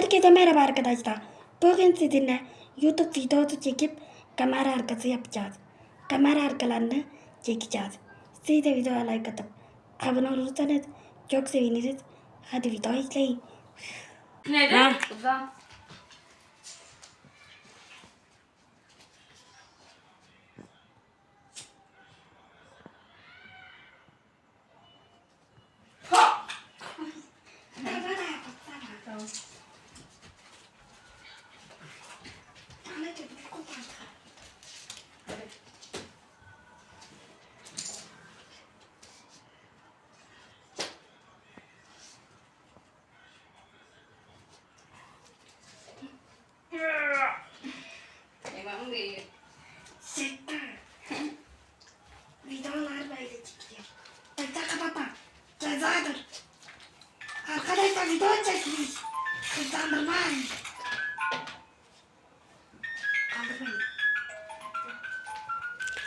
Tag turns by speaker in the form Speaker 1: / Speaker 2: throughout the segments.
Speaker 1: Herkese merhaba arkadaşlar. Bugün sizinle YouTube videosu çekip kamera arkası yapacağız. Kamera arkalarını çekeceğiz. Siz de videoya like atıp abone olursanız çok seviniriz. Hadi video izleyin.
Speaker 2: Neden?
Speaker 3: Uzan.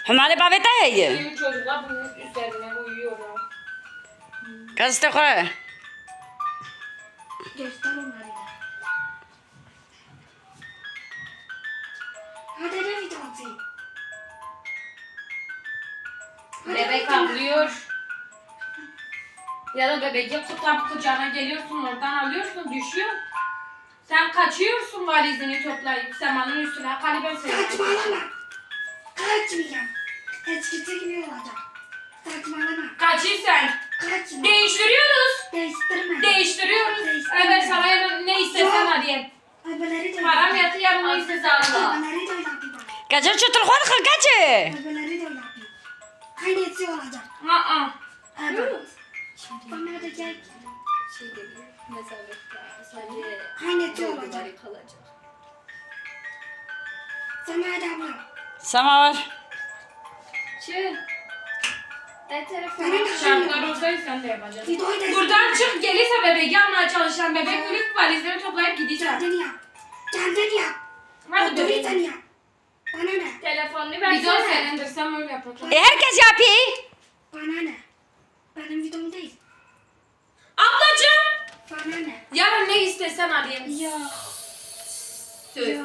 Speaker 4: हमारे बाबे तो है ये
Speaker 2: Benim çocuklar bunun üzerine uyuyor. ha.
Speaker 4: कैसे है
Speaker 1: Göster onları da. Hadi ne videosu? Hadi
Speaker 2: Bebek
Speaker 1: videosu.
Speaker 2: ağlıyor. Ya da bebeği kutab kucağına geliyorsun oradan alıyorsun düşüyor. Sen kaçıyorsun valizini toplayıp semanın üstüne. Hadi ben seni
Speaker 1: Saçmalama. kaç milyon? Eskisi gibi olacak. Saçmalama.
Speaker 2: Kaçayım
Speaker 1: sen. Kaç mı?
Speaker 2: Değiştiriyoruz.
Speaker 1: Değiştirme.
Speaker 2: Değiştiriyoruz.
Speaker 1: Değiştirme.
Speaker 2: Evet sana yarın ne istesen hadi yap.
Speaker 1: Öbürleri de
Speaker 2: Param yatı yarın ne istesen al.
Speaker 1: Öbürleri de yapayım.
Speaker 4: Kaçır şu telefonu kır kaçır.
Speaker 1: Öbürleri de yapayım. Aynısı olacak.
Speaker 2: Aa.
Speaker 1: Evet. Bana da gel.
Speaker 3: Şey geliyor. Mesafe. Sadece.
Speaker 1: Aynısı olacak.
Speaker 3: Kalacak.
Speaker 1: Sana
Speaker 3: da bak.
Speaker 1: Samavar. Çık.
Speaker 2: Şartlar oradaysan da yapacaksın. Buradan çık gelirse bebek yanmaya çalışan bebek ürün valizleri toplayıp gidecek.
Speaker 1: Kendini yap. Kendini yap.
Speaker 2: Hadi bebeğim.
Speaker 1: Kendini yap. Bana ne?
Speaker 3: Telefonunu versene.
Speaker 2: Video senindir sen öyle yapacağım.
Speaker 4: E herkes yapıyor.
Speaker 1: Bana ne? Benim videom değil.
Speaker 2: Ablacığım.
Speaker 1: Bana ne?
Speaker 2: Yarın ne istesen arayayım.
Speaker 1: Yok.
Speaker 2: Söz.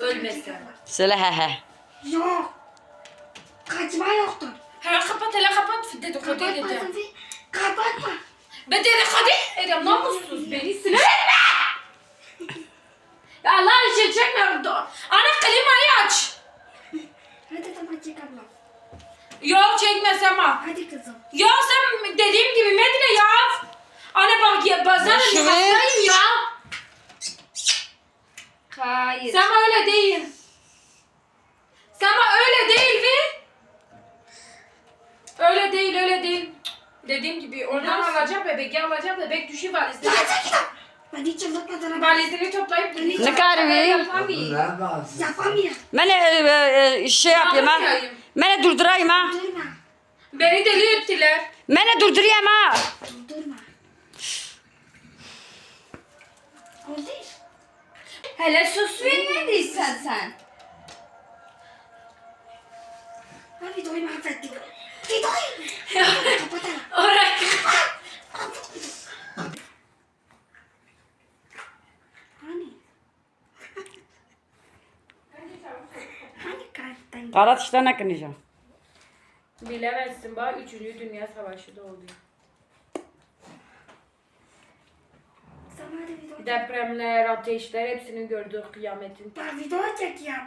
Speaker 2: Ölmesen.
Speaker 4: Söyle he he.
Speaker 1: Yok. Kaçma yoktur.
Speaker 2: Hele kapat hele kapat. Dedikodu
Speaker 1: Kapatma
Speaker 2: edeceğim.
Speaker 1: Sofi. Kapatma.
Speaker 2: Ben dedikodu edeceğim. Namussuz beni sinir etme. Ya Allah için çekme. Do- Ana klimayı aç.
Speaker 1: Hadi tamam çek abla.
Speaker 2: Yok çekme Sema.
Speaker 1: Hadi kızım.
Speaker 2: Ya sen dediğim gibi Medine ya. Anne bak ya bazen hastayım ya.
Speaker 3: Hayır.
Speaker 2: Sema öyle değil. Sema öyle değil mi? Öyle değil öyle değil. Dediğim gibi oradan alacağım bebek alacağım bebek düşü valizini.
Speaker 1: Ben hiç çıldırtmadan
Speaker 2: valizini toplayıp.
Speaker 4: Ne kadar iyi.
Speaker 2: Yapamayayım.
Speaker 1: Yapamıyorum.
Speaker 4: ben e, e, şey yapayım ha beni durdurayım ha
Speaker 1: Durma.
Speaker 2: Beni deli ettiler.
Speaker 4: beni durdurayım ha
Speaker 1: Durma. Oldu.
Speaker 3: Hele sus vermediysen sen.
Speaker 1: Ha videoyu mahvettik. Videoyu. Kapatalım.
Speaker 2: Oraya.
Speaker 1: Hani? Hani kalpten?
Speaker 4: Karat işte ne kınacağım
Speaker 2: Bilemezsin bak 3. Dünya Savaşı da oldu. Depremler, ateşler hepsini gördük kıyametin.
Speaker 1: Ben video çekiyorum.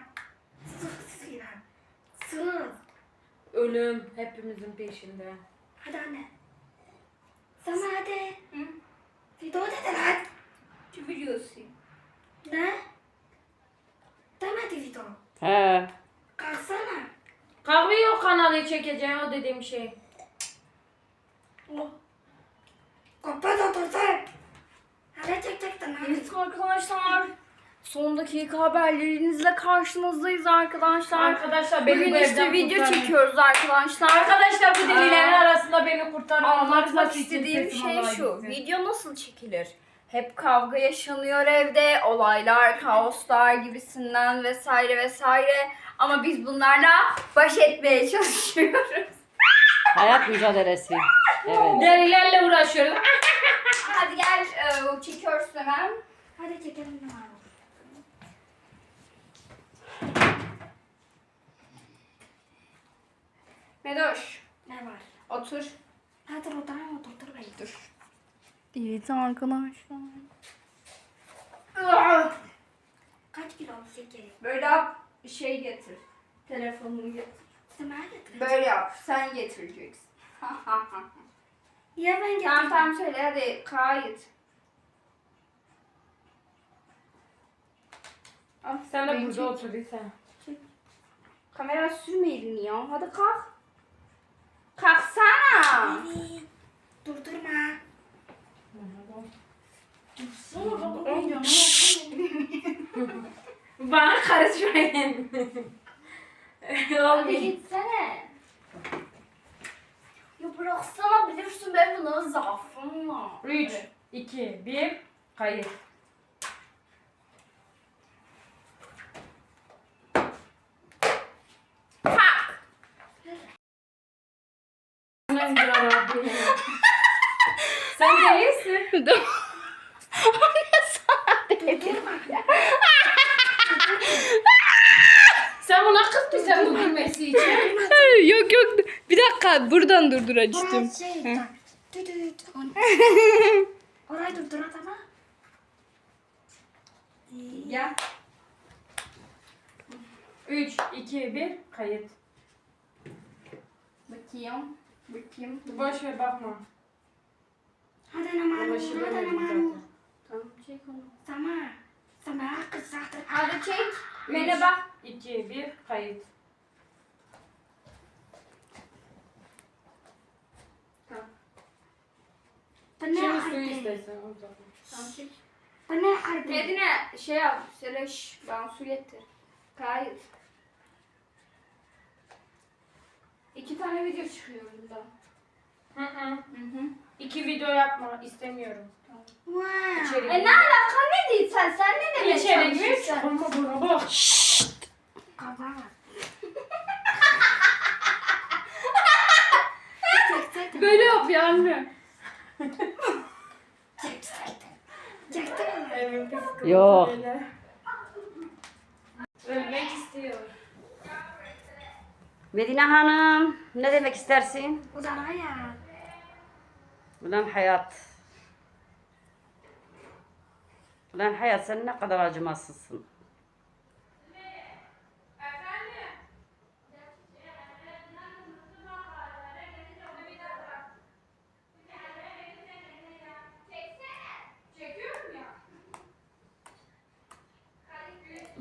Speaker 1: Sus Sinan. Sus.
Speaker 2: Ölüm hepimizin peşinde.
Speaker 1: Hadi anne. Sana hadi. Video dedi lan.
Speaker 3: Biliyorsun.
Speaker 1: Ne? Demedi video.
Speaker 4: he
Speaker 1: Kalksana.
Speaker 2: Yok kanalı çekeceğim o dediğim şey.
Speaker 1: Oh. Kapat otursan. Hala çekecektin.
Speaker 3: Evet arkadaşlar. Son dakika haberlerinizle karşınızdayız arkadaşlar.
Speaker 2: Arkadaşlar beni
Speaker 3: Bugün
Speaker 2: bu
Speaker 3: işte
Speaker 2: evden
Speaker 3: video
Speaker 2: kurtarın.
Speaker 3: çekiyoruz arkadaşlar.
Speaker 2: Arkadaşlar bu delilerin
Speaker 3: Aa.
Speaker 2: arasında beni kurtarın.
Speaker 3: Anlatmak istediğim şey şu. Video nasıl çekilir? Hep kavga yaşanıyor evde, olaylar, kaoslar gibisinden vesaire vesaire. Ama biz bunlarla baş etmeye çalışıyoruz.
Speaker 4: hayat mücadelesi evet
Speaker 2: Delilerle uğraşıyoruz.
Speaker 3: Hadi gel, e, çekiyoruz hemen.
Speaker 1: Hadi çekelim ne var?
Speaker 3: Medoş.
Speaker 1: Ne var?
Speaker 3: Otur.
Speaker 1: Hadi oturayım oturtur beni.
Speaker 3: Dur. Evet arkadaşlar.
Speaker 1: Kaç kilo şekeri?
Speaker 3: Böyle yap. Şey getir. Telefonunu getir.
Speaker 1: Sana getir.
Speaker 3: Böyle yap. Sen getireceksin.
Speaker 1: Ya ben getireyim.
Speaker 3: tamam tamam söyle hadi kayıt. Al,
Speaker 2: Sen de burada
Speaker 3: çek.
Speaker 2: oturuyorsun.
Speaker 3: Kamera sürme elini ya. Hadi kalk. Kalksana.
Speaker 1: Evet. Durdurma.
Speaker 2: Bana karışmayın. Olmuyor.
Speaker 3: gitsene. Ya bıraksana bilirsin ben buna zaafım var.
Speaker 2: 3, 2, 1, kayıt.
Speaker 3: Tak.
Speaker 2: Aman yarabbim. Sen değilsin. Buna kızdın sen bu gülmesi için.
Speaker 3: yok yok. Bir dakika buradan durdur acıtım.
Speaker 1: Şey tak. Düdüt. Orayı durdur adama.
Speaker 3: Gel.
Speaker 2: 3, 2, 1, kayıt.
Speaker 3: Bakayım. Bakayım.
Speaker 2: Boş ver bakma.
Speaker 1: Hadi naman.
Speaker 2: Başı
Speaker 1: Hadi naman.
Speaker 2: zaten.
Speaker 3: Tamam çek onu.
Speaker 1: Sama. Sama kız zaten.
Speaker 3: Hadi çek.
Speaker 2: 3,
Speaker 3: Bana bak.
Speaker 2: 2, 1, kayıt. Şimdi suyu
Speaker 1: harbi?
Speaker 2: istersen o zaman.
Speaker 3: Tamam çek.
Speaker 1: Bu ne harbi?
Speaker 3: Medine şey yap. Söyle şş, bana su getir. Kayıt. İki tane video çıkıyor burada.
Speaker 2: Hı hı.
Speaker 3: Hı hı.
Speaker 2: İki video yapma istemiyorum.
Speaker 1: Wow.
Speaker 2: İçeri
Speaker 3: E ne alaka ne değil sen? Sen ne
Speaker 2: İçeri gir.
Speaker 3: çalışıyorsun?
Speaker 2: Ama buna bak.
Speaker 1: Kaba var.
Speaker 3: Yapıyor anne.
Speaker 4: Yok.
Speaker 2: böyle. Ölmek istiyor.
Speaker 4: Medine Hanım ne demek istersin?
Speaker 1: Uzana ya.
Speaker 4: Ulan hayat. Ulan hayat sen ne kadar acımasızsın.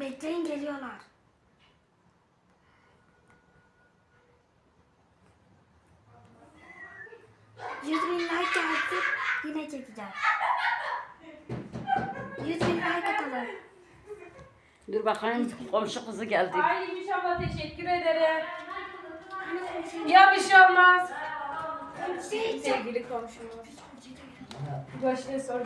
Speaker 1: Bekleyin geliyorlar. Yüz bin like gelsin yine çekeceğim. Yüz bin like atalım.
Speaker 4: Dur bakayım komşu kızı geldi.
Speaker 2: Ay inşallah teşekkür ederim. Ya bir şey olmaz.
Speaker 1: Şey,
Speaker 2: Sevgili komşumuz. Başka sor.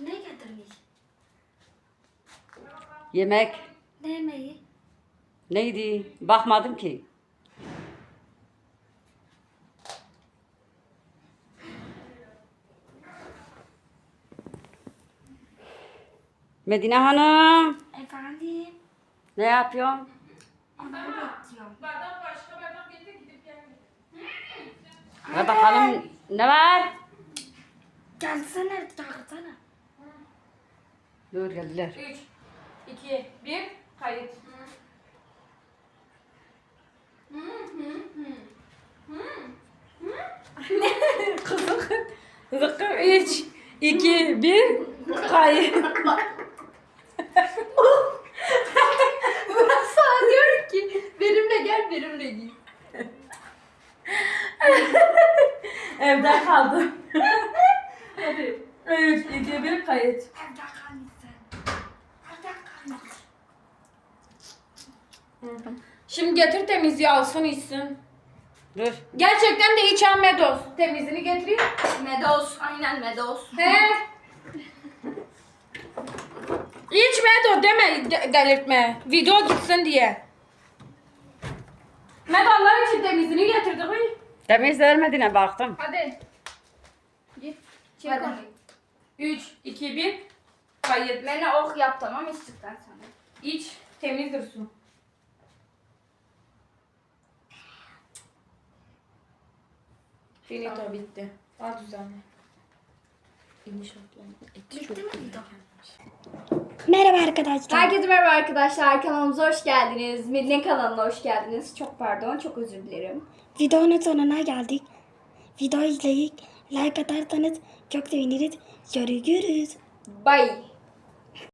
Speaker 1: Ne getirmiş?
Speaker 4: Yemek
Speaker 1: Ne yemeği?
Speaker 4: neydi? Bakmadım ki. Medine Hanım
Speaker 1: Efendim?
Speaker 4: ne yapıyorsun?
Speaker 1: Onları bekliyorum.
Speaker 2: Bardak başka bardak getir gidip gelme.
Speaker 4: Ve bakalım ne var?
Speaker 1: Gelsene çağırsana.
Speaker 4: Dur geldiler.
Speaker 2: 3, 2, 1, kayıt. Kızım. Zıkkım 3, 2, 1, kayıt.
Speaker 3: Ben sana diyorum ki benimle gel benimle git.
Speaker 2: Evde kaldım. Hadi. 3, 2, 1, kayıt.
Speaker 1: Evde kalmışsın. Evde kalmışsın.
Speaker 2: Şimdi getir temizliği alsın içsin.
Speaker 4: Dur.
Speaker 2: Gerçekten de içen medos. Temizliğini getireyim.
Speaker 3: Medos. Aynen Medos.
Speaker 2: He. İç medo deme de- delirtme. Video gitsin diye. Medallar için temizliğini getirdik. uy.
Speaker 4: Demin izlemediğine baktım.
Speaker 3: Hadi. Git. Çek
Speaker 2: Hadi.
Speaker 3: onu.
Speaker 2: 3, 2, 1. Kayıt.
Speaker 3: Beni ok yap tamam içtikten sonra.
Speaker 2: İç. Temiz dursun. Finito bitti. Daha düzenli.
Speaker 1: Merhaba arkadaşlar.
Speaker 3: Herkese merhaba arkadaşlar. Kanalımıza hoş geldiniz. Medine kanalına hoş geldiniz. Çok pardon, çok özür dilerim.
Speaker 1: Videonun sonuna geldik. Videoyu izleyip like atarsanız çok seviniriz. Görüşürüz.
Speaker 3: Bye.